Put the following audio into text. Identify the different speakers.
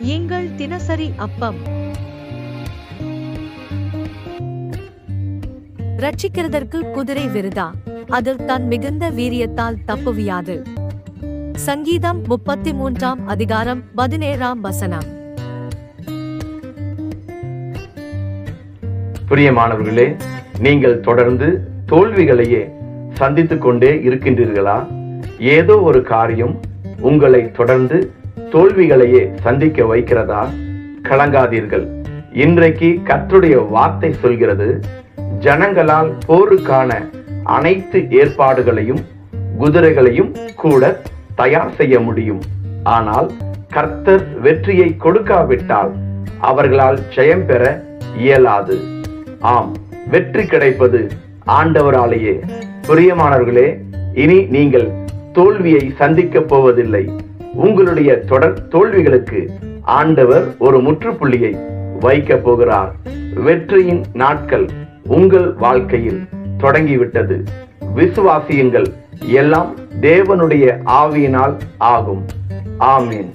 Speaker 1: எங்கள் தினசரி அப்பம். ரட்சிக்கிறதற்கு குதிரை விருதா? அதில் தன் மிகுந்த வீரியத்தால் தப்புவியாது. சங்கீதம் முப்பத்தி மூன்றாம் அதிகாரம் பதினேழாம் வசனம்.
Speaker 2: பிரியமானவர்களே நீங்கள் தொடர்ந்து தோல்விகளையே சந்தித்துக் கொண்டே இருக்கின்றீர்களா? ஏதோ ஒரு காரியம் உங்களை தொடர்ந்து தோல்விகளையே சந்திக்க வைக்கிறதா? கலங்காதீர்கள். இன்றைக்கு கர்த்தருடைய வார்த்தை சொல்கிறது ஜனங்களால் போருக்கான அனைத்து ஏற்பாடுகளையும் குதிரைகளையும் கூட தயார் செய்ய முடியும். ஆனால் கர்த்தர் வெற்றியை கொடுக்காவிட்டால் அவர்களால் ஜெயம் பெற இயலாது. ஆம் வெற்றி கிடைப்பது ஆண்டவராலேயே. பிரியமானவர்களே இனி நீங்கள் தோல்வியை சந்திக்கப் போவதில்லை. உங்களுடைய தொடர் தோல்விகளுக்கு ஆண்டவர் ஒரு முற்றுப்புள்ளியை வைக்க போகிறார். வெற்றியின் நாட்கள் உங்கள் வாழ்க்கையில் தொடங்கிவிட்டது. விசுவாசியுங்கள் எல்லாம் தேவனுடைய ஆவியினால் ஆகும். ஆமீன்.